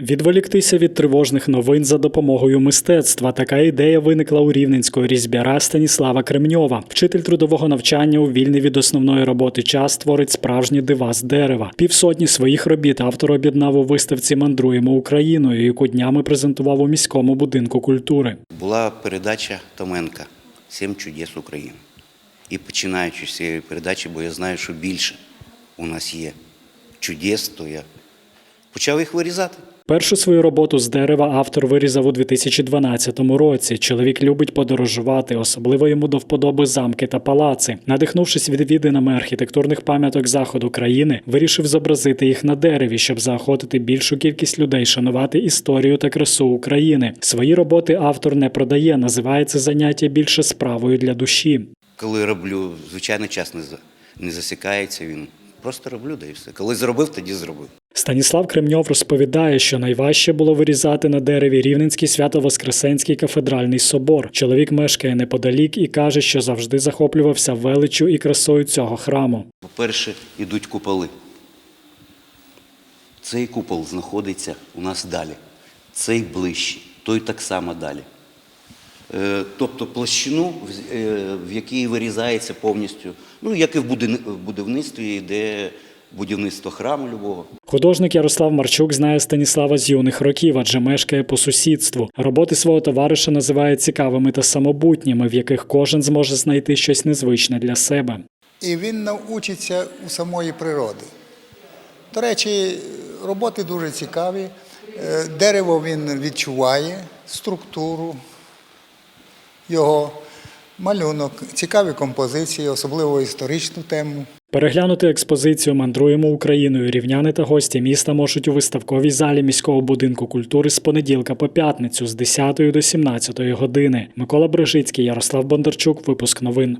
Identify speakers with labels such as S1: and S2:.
S1: Відволіктися від тривожних новин за допомогою мистецтва. Така ідея виникла у рівненського різьбяра Станіслава Кремньова. Вчитель трудового навчання у вільний від основної роботи час творить справжні дива з дерева. Півсотні своїх робіт автор об'єднав у виставці Мандруємо Україною, яку днями презентував у міському будинку культури.
S2: була передача Томенка Сім чудес України. І починаючи з цієї передачі, бо я знаю, що більше у нас є чудес, то я почав їх вирізати.
S1: Першу свою роботу з дерева автор вирізав у 2012 році. Чоловік любить подорожувати, особливо йому до вподоби замки та палаци. Надихнувшись відвідинами архітектурних пам'яток заходу країни, вирішив зобразити їх на дереві, щоб заохотити більшу кількість людей шанувати історію та красу України. Свої роботи автор не продає, називає це заняття більше справою для душі.
S2: Коли роблю, звичайно, час не, засікається він. Просто роблю, да і все. Коли зробив, тоді зробив.
S1: Станіслав Кремньов розповідає, що найважче було вирізати на дереві Рівненський Свято-Воскресенський кафедральний собор. Чоловік мешкає неподалік і каже, що завжди захоплювався величчю і красою цього храму.
S2: По-перше, йдуть куполи. Цей купол знаходиться у нас далі. Цей ближче, той так само далі. Е, Тобто площину, в- е, якій вирізається повністю, ну як і в будівництві, йде будівництво храму любого.
S1: Художник Ярослав Марчук знає Станіслава з юних років, адже мешкає по сусідству. Роботи свого товариша називає цікавими та самобутніми, в яких кожен зможе знайти щось незвичне для себе.
S3: і він навчиться у самої природи. До речі, роботи дуже цікаві. Е, Дерево він відчуває, структуру його, малюнок, цікаві композиції, особливо історичну тему.
S1: Переглянути експозицію Мандруємо Україною рівняни та гості міста можуть у виставковій залі міського будинку культури з понеділка по п'ятницю з 10 до 17 години. Микола Брижицький, Ярослав Бондарчук. Випуск новин.